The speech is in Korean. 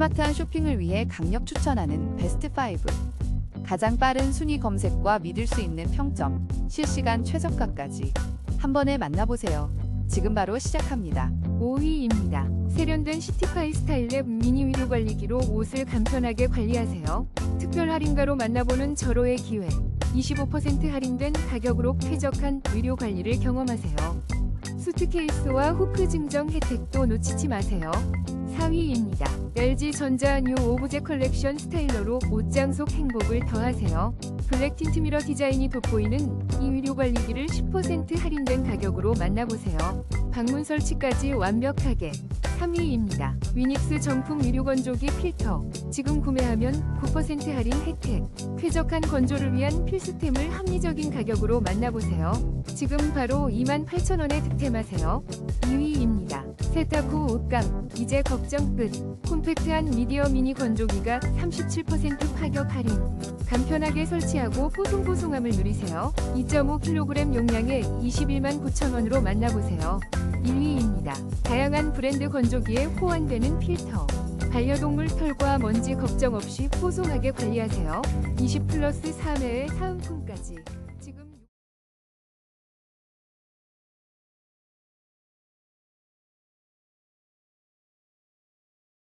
스마트한 쇼핑을 위해 강력 추천하는 베스트 5. 가장 빠른 순위 검색과 믿을 수 있는 평점, 실시간 최저가까지 한 번에 만나보세요. 지금 바로 시작합니다. 5위입니다. 세련된 시티파이 스타일의 미니 위로 관리기로 옷을 간편하게 관리하세요. 특별 할인가로 만나보는 절호의 기회. 25% 할인된 가격으로 쾌적한 의료 관리를 경험하세요. 수트케이스와 후크 증정 혜택도 놓치지 마세요. 4위입니다. LG 전자 뉴 오브제 컬렉션 스타일러로 옷장 속 행복을 더하세요. 블랙 틴트 미러 디자인이 돋보이는 이 의료 관리기를 10% 할인된 가격으로 만나보세요. 방문 설치까지 완벽하게 3위입니다. 위닉스 정품 의료 건조기 필터. 지금 구매하면 9% 할인 혜택. 쾌적한 건조를 위한 필수템을 합리적인 가격으로 만나보세요. 지금 바로 28,000원에 득템하세요. 2위입니다. 세탁 후 옷감. 이제 걱정 끝. 콤팩트한 미디어 미니 건조기가 37% 파격 할인. 간편하게 설치하고 포송포송함을 누리세요. 2.5kg 용량에 21만 9천원으로 만나보세요. 1위 입니다. 다양한 브랜드 건조기에 호환되는 필터. 반려동물 털과 먼지 걱정 없이 포송하게 관리하세요. 20 플러스 3회의 사은품까지.